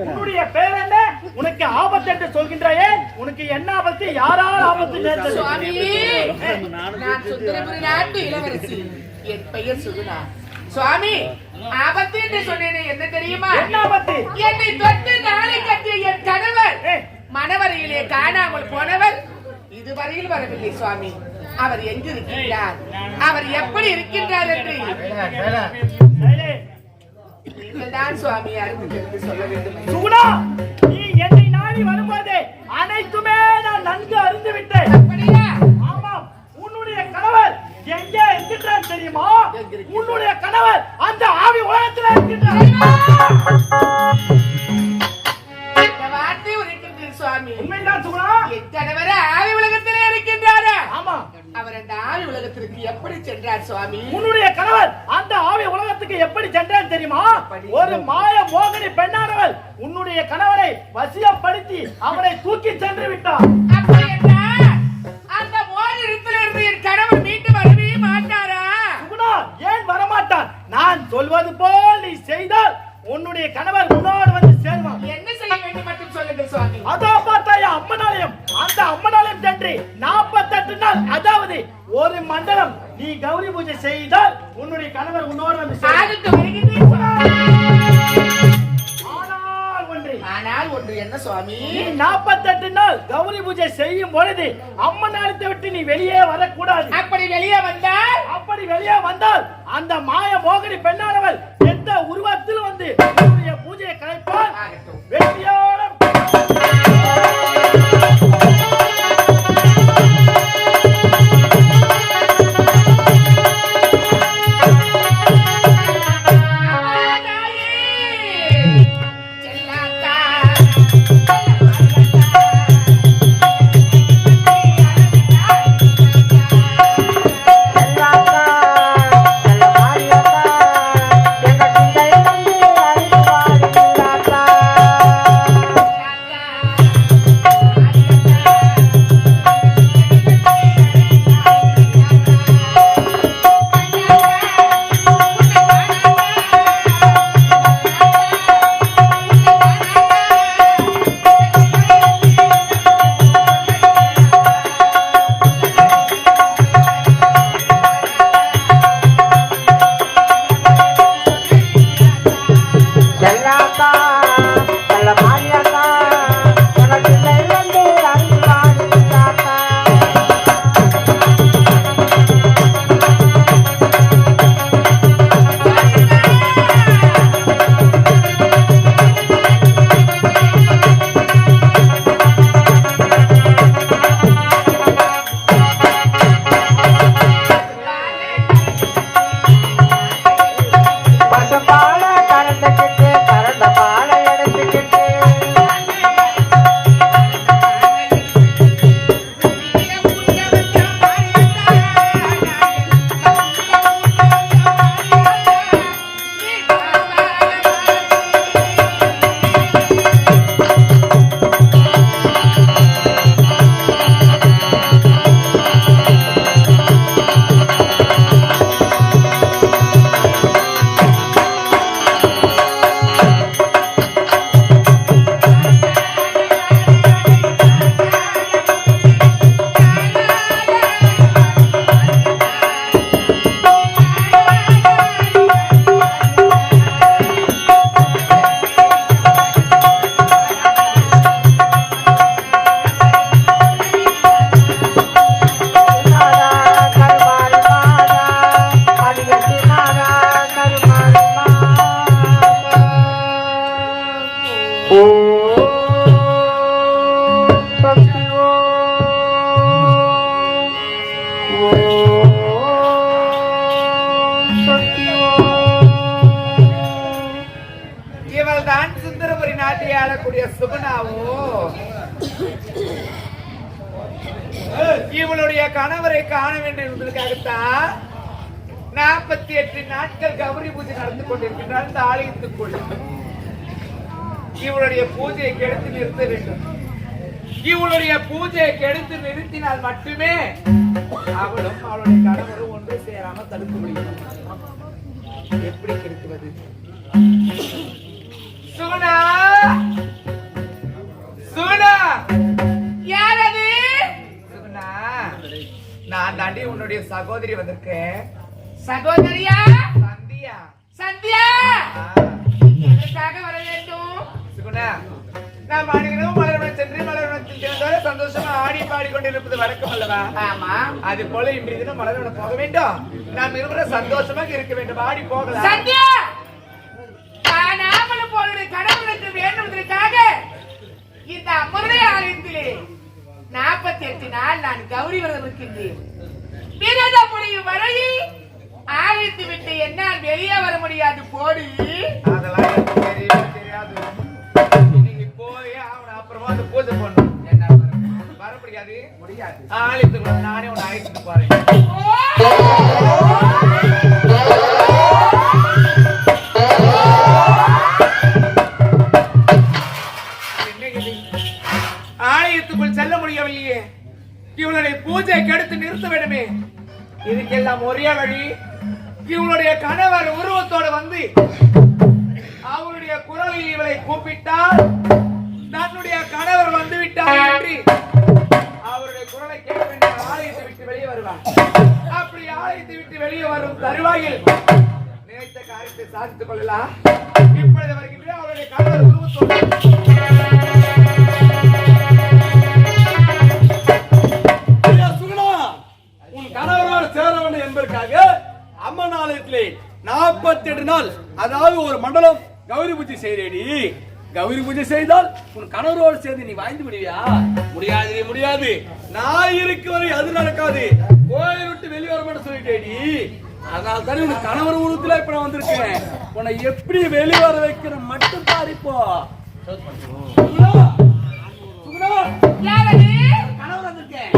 உன்னுடைய பெயர் என்ன? உனக்கு ஆபத்து என்று சொல்கின்றாயே? உனக்கு என்ன ஆபத்து? யாரால் ஆபத்து நான் சுந்தரபுரி நாட்டு இளவரசி. என் பெயர் சுகுணா. சுவாமி ஆபத்து என்று சொன்னேனே என்ன தெரியுமா? என்ன ஆபத்து? என்னை தொட்டு நாளை கட்டிய என் கணவர். மணவரையிலே காணாமல் போனவர் இதுவரையில் வரவில்லை சுவாமி. அவர் எங்கு இருக்கின்றார் அவர் எப்படி இருக்கின்றார் என்று? சுகுணா நீ என்னை நாடி வரும்போது அனைத்துமே நான் நன்கு அறிந்து விட்டேன். ஆமாம் உன்னுடைய கணவர் எங்கே இருக்கின்றார் தெரியுமா? உன்னுடைய கணவர் அந்த ஆவி உலகத்தில் இருக்கின்றார். உண்மைதான் சுகுணா. கணவர் ஆவி உலகத்திலே இருக்கின்றாரா? ஆமா அவர் அந்த ஆவி உலகத்திற்கு எப்படி சென்றார் சுவாமி? உன்னுடைய கணவர் அந்த ஆவி சென்றார் தெரியுமா? ஒரு மாய மோகினி பெண்ணானவள் உன்னுடைய கணவரை வசியப்படுத்தி அவனை தூக்கி சென்று விட்டார் அந்த மோதிரத்திலிருந்து என் கணவர் மீண்டு வரவே மாட்டாரா? ஏன் வரமாட்டான்? நான் சொல்வது போல் நீ செய்தால் உன்னுடைய கணவர் உன்னோடு வந்து சேர்வான் என்ன செய்ய வேண்டும் மட்டும் சொல்லுங்கள் சுவாமி. அதோ பார்த்தாயா அம்மனாலயம். அந்த அம்மனாலயம் சென்று நாற்பத்தெட்டு நாள் அதாவது ஒரு மண்டலம் நீ கௌரி பூஜை செய்தால் உன்னுடைய கணவர் உன்னோடு. ஆனால் ஒன்று. ஆனால் ஒன்று என்ன சுவாமி? நாற்பத்தெட்டு நாள் கௌரி பூஜை செய்யும் பொழுது அம்மனாலயத்தை விட்டு நீ வெளியே வரக்கூடாது. அப்படி வெளியே வந்தால்? அப்படி வெளியே வந்தால் அந்த மாய மோகினி பெண்ணானவள் எந்த உருவத்தில் வந்து உன்னுடைய பூஜையை கலைப்பால் வெற்றியோட எட்டு நாட்கள் கௌரி பூஜை நடந்து கொண்டிருக்கின்றார். இந்த ஆலயத்துக்குள் இவளுடைய பூஜையை கெடுத்து நிறுத்த வேண்டும். இவளுடைய பூஜையை கெடுத்து நிறுத்தினால் மட்டுமே அவளும் அவளுடைய கணவரும் ஒன்று சேராம தடுக்க முடியும் எப்படி கெடுக்குவது சுகுணா சுகுணா யார் அது சுகுணா நான் தாண்டி உன்னுடைய சகோதரி வந்திருக்கேன். சகோதரியா? சந்தியா. சந்தியா? எதற்காக வர வேண்டும்? நான் மாநிலம் மலர்வனம் சென்று மலர்வனத்தில் சேர்ந்தோட சந்தோஷமா ஆடி பாடி கொண்டிருப்பது வழக்கம் அல்லவா? ஆமா. அது போல இன்றைய தினம் மலர்வனம் போக வேண்டும். நாம் இருவரும் சந்தோஷமாக இருக்க வேண்டும். ஆடி போகலாம். சந்தியா! காணாமல் போனுடைய கடவுளுக்கு வேண்டுவதற்காக இந்த ஆலயத்திலே நாற்பத்தி எட்டு நாள் நான் கௌரி விரதம் இருக்கின்றேன். விரத முடியும் வரையில் ஆலயத்தை விட்டு என்னால் வெளியே வர முடியாது போடு. அதெல்லாம் எனக்கு தெரியவே தெரியாது. இன்னைக்கு போய் அவனை அப்புறமா வந்து பூஜை பண்ணணும். என்ன வர முடியாது? முடியாது? ஆலயத்துக்குள்ள நானே உன்னை அழைச்சிட்டு போறேன்? ஆலயத்துக்குள் செல்ல முடியவில்லையே. இவளுடைய பூஜை கெடுத்து நிறுத்த வேண்டுமே. இதுக்கெல்லாம் ஒரே வழி இவளுடைய கணவர் உருவத்தோடு வந்து அவளுடைய குரலில் இவளை கூப்பிட்டால் தன்னுடைய கணவர் வந்து விட்டார் என்று அவருடைய குரலை கேட்க வேண்டிய ஆலயத்தை விட்டு வெளியே வருவான் அப்படி ஆலயத்தை விட்டு வெளியே வரும் தருவாயில் நினைத்த காரியத்தை சாதித்துக் கொள்ளலாம். இப்பொழுது வருகின்ற அவருடைய கணவர் உருவத்தோடு அதாவது ஒரு மண்டலம் கௌரி பூஜை செய்யறேடி கௌரி பூஜை செய்தால் உன் கணவரோடு சேர்ந்து நீ வாழ்ந்து விடுவியா? முடியாது முடியாது. நான் இருக்க வரை அது நடக்காது. கோயில் விட்டு வெளியே வர மாட்டேன் சொல்லிட்டேடி. அதனால தானே உன் கணவர் உருவத்துல இப்ப நான் வந்திருக்கேன் உன்னை எப்படி வெளியே வர வைக்கிற மட்டும் பாரு இப்போ சுகுணா! சுகுணா? கணவர் வந்திருக்கேன்.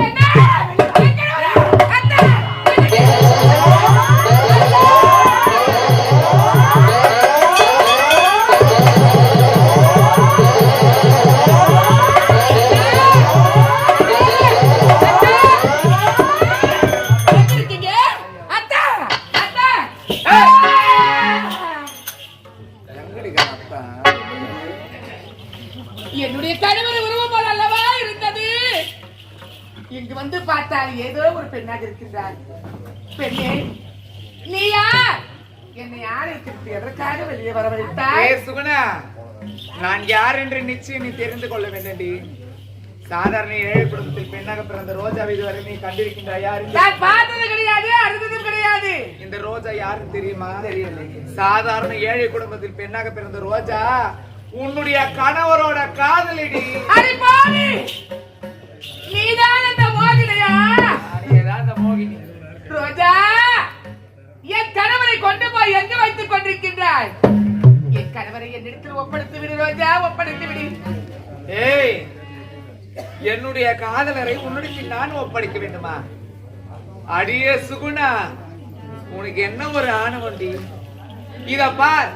என்னுடைய கணவர் உருவம் போல அல்லவா இருந்தது? இங்கு வந்து பார்த்தால் ஏதோ ஒரு பெண்ணாக இருக்கின்றார். பெண்ணே நீ யார்? என்னை ஆலயத்திற்கு எதற்காக வெளியே வரவழைத்தாய்? சுகுணா நான் யார் என்று நிச்சயம் நீ தெரிந்து கொள்ள வேண்டடி சாதாரண ஏழை குடும்பத்தில் பெண்ணாக பிறந்த ரோஜா இதுவரை நீ கண்டிருக்கின்றாய்? நான் பார்த்தது கிடையாது அறிந்ததும் கிடையாது. இந்த ரோஜா யாருன்னு தெரியுமா? தெரியல சாதாரண ஏழை குடும்பத்தில் பெண்ணாக பிறந்த ரோஜா உன்னுடைய கணவரோட காதலிடி. அடி பாவி! நீதான் அந்த மோகினையா? ஏதான் அந்த மோகினி. ரோஜா என் கணவரை கொண்டு போய் எங்கு வைத்துக் கொண்டிருக்கின்றாய்? என் கணவரை என்னிடத்தில் ஒப்படைத்து விடு ரோஜா ஒப்படைத்து விடு. ஏய் என்னுடைய காதலரை உன்னுடைய நான் ஒப்படைக்க வேண்டுமா? அடியே சுகுணா உனக்கு என்ன ஒரு ஆணவண்டி இத பார்.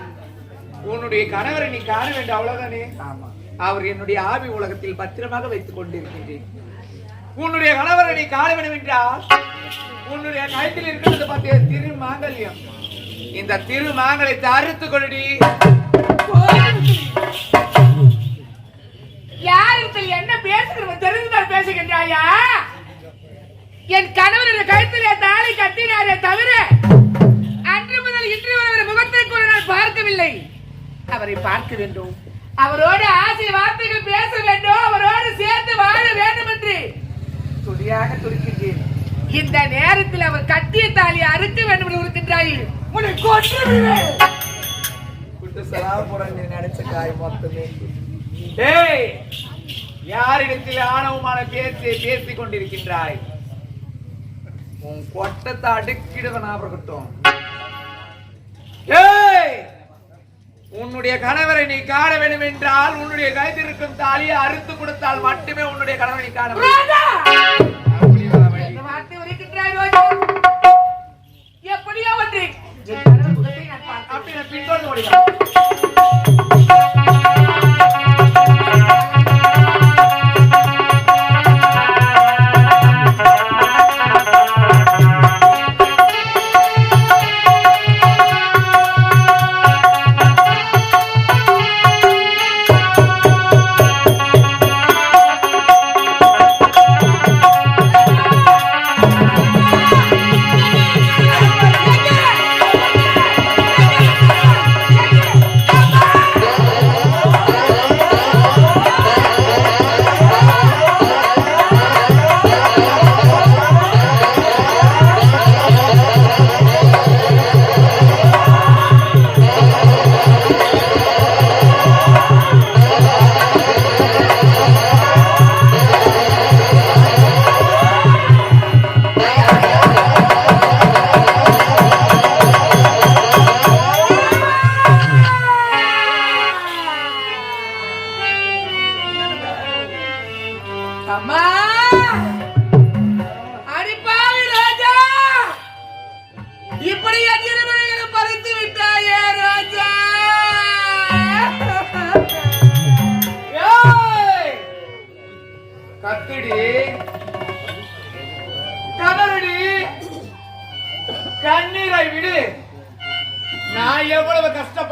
உன்னுடைய கணவரை நீ காண வேண்டும் அவ்வளவுதானே? அவர் என்னுடைய ஆவி உலகத்தில் பத்திரமாக வைத்துக் கொண்டிருக்கின்றேன். உன்னுடைய கணவரை நீ காண வேண்டும் என்றால் உன்னுடைய கழுத்தில் இருக்கிறது பார்த்திய? திரு மாங்கல்யம் இந்த திரு மாங்கலத்தை அறுத்து கொள்ளுடி யாரிடத்தில் என்ன பேசுகிறவன்? தெரிந்துதான் பேசுகின்றாயா? என் கணவருடைய கழுத்திலே தாலி கட்டினாரே தவிர அன்று முதல் இன்று வரை அவர் முகத்தை கூட நான் பார்க்கவில்லை. அவரை பார்க்க வேண்டும். அவரோடு ஆசை வார்த்தைகள் பேச வேண்டும். அவரோடு சேர்ந்து வாழ வேண்டும் என்று துடியாக துடிக்கின்றேன். இந்த நேரத்தில் அவர் கட்டிய தாலியை அறுக்க வேண்டும் என்று இருக்கின்றாய் உன்னை கொன்று விடுவேன். நினைச்ச காய் மொத்தமே. ஏய் யாரிடத்தில் ஆணவமான பேச்சை பேசிக் கொண்டிருக்கின்றாய் உன் கொட்டத்தை அடுக்கிடுவனா இருக்கட்டும். ஏய்! உன்னுடைய கணவரை நீ காண வேண்டும் என்றால் உன்னுடைய கைது இருக்கும் தாலியை அறுத்து கொடுத்தால் மட்டுமே உன்னுடைய கணவரை நீ காண எப்படியா ஒன்று அப்படி பின்தொடர்ந்து ஓடுகிறான்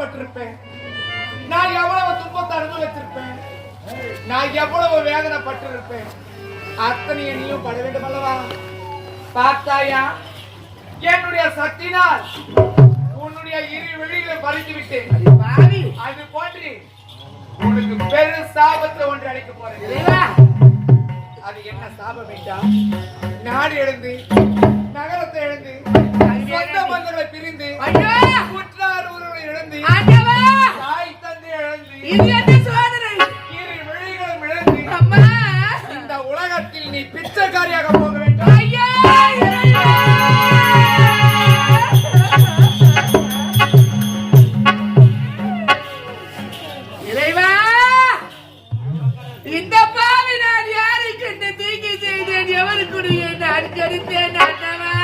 கஷ்டப்பட்டிருப்பேன். நான் எவ்வளவு துன்பத்தை அனுபவித்திருப்பேன். நான் எவ்வளவு வேதனைப்பட்டிருப்பேன். அத்தனையை நீயும் பட வேண்டும் அல்லவா? பார்த்தாயா? என்னுடைய சக்தினால் உன்னுடைய இரு விழிகளை பறித்து விட்டேன். அது போன்று உனக்கு பெரு சாபத்தை ஒன்று அளிக்க போறேன். அது என்ன சாபம் நாடு எழுந்து நகரத்தை எழுந்து சொந்த பந்தங்களை பிரிந்து ஐயோ குற்றார் உறவை இழந்து தாய் தந்தை இழந்து சோதனை? இரு விழிகளும் இழந்து அம்மா. இந்த உலகத்தில் நீ பிச்சைக்காரியாக போக வேண்டும். ஐயா இறைவா இறைவா இந்த பாவி நான் யாருக்கு இந்த தீங்கி செய்தேன்? எவருக்குரிய நான் கருத்தேன் ஆண்டவா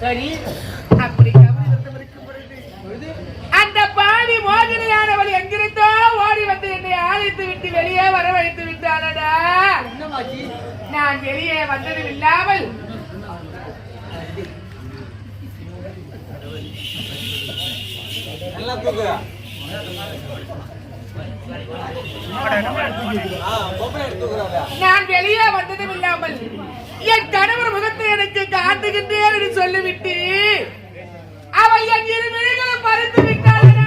சரி. அப்படி இருக்கும் பொழுது அந்த பாடி மோகினியானவள் எங்கிருந்தோ ஓடி வந்து என்னை ஆலயத்து விட்டு வெளியே வரவழைத்து விட்டானடா. நான் வெளியே வந்ததும் இல்லாமல். நல்லா தூக்குறா நான் வெளியே வந்ததும் இல்லாமல். என் கணவர் முகத்தை எனக்கு காட்டுகின்றேன் என்று சொல்லிவிட்டு அவள் என் இரு விழிகளும் பறித்து விட்டாளடா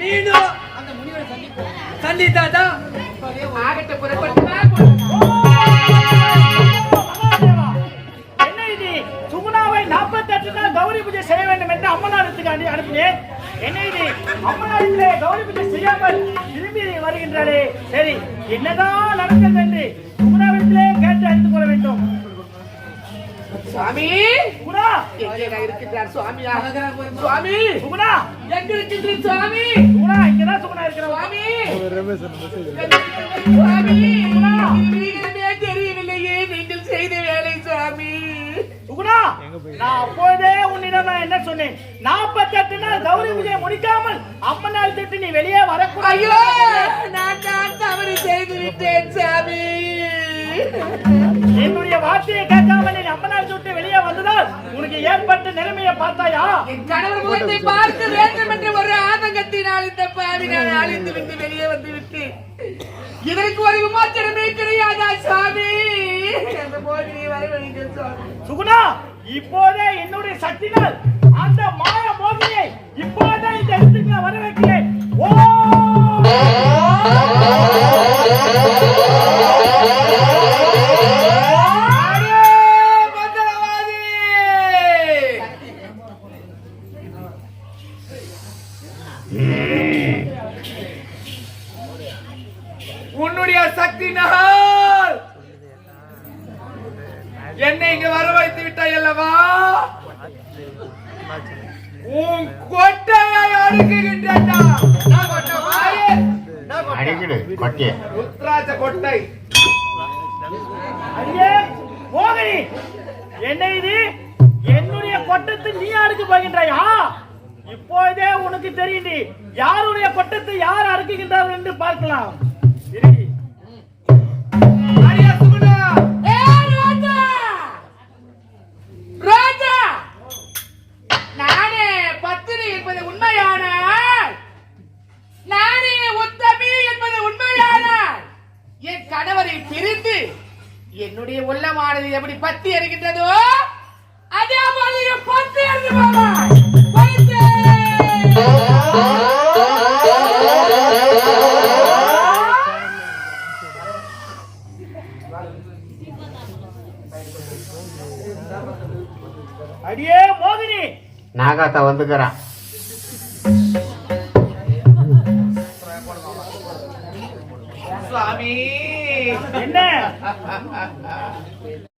மீண்டும் அந்த முனிவரை சந்திப்போம். சந்தித்தாதா ஆகட்ட புறப்பட்டுமா கௌரி பூஜை செய்ய வேண்டும் என்று அம்மனாரத்துக்கு அனு அனுப்பினேன். என்ன இது? அம்மனாரத்திலே கௌரி பூஜை செய்யாமல் திரும்பி வருகின்றாரே சரி என்னதான் சுவாமியா சுவாமி. சுகுணா. எங்க இருக்கின்றீர் சுவாமி. சுகுணா இங்கதான் சுகுணா இருக்கிறவா சுவாமி. சுவாமி. தெரியவில்லையே நீங்கள் செய்த வேலை சுவாமி. சுகுணா நான் அப்போதே உன்னிடம் நான் என்ன சொன்னேன்? நாற்பத்தெட்டு நாள் கௌரி முடிக்காமல் அம்மனால் திட்டு நீ வெளியே வரக்கூடாது. நான் தான் தவறு செய்து விட்டேன் சாமி என்னுடைய வார்த்தையை கேட்காம நீ அம்மனால் விட்டு வெளியே வந்ததால் உனக்கு ஏற்பட்ட நிலைமையை பார்த்தாயா? என் கணவர் முகத்தை பார்க்க வேண்டும் என்ற ஒரு ஆதங்கத்தினால் இந்த பாவி நான் அழித்து விட்டு வெளியே வந்து விட்டேன். இதற்கு ஒரு விமோச்சனமே கிடையாதா சாமி சுகுணா இப்போதே என்னுடைய சக்தினால் அந்த மாய மோகினியை இப்போதே இந்த இடத்துக்கு நான் வர வைக்கிறேன். ஓ! இப்போதே தெரியுது யாருடைய பட்டத்தை யார் அறுக்குகின்றார்கள் என்று பார்க்கலாம். நாகாத்தா வந்துக்கிறான். சுவாமி. என்ன?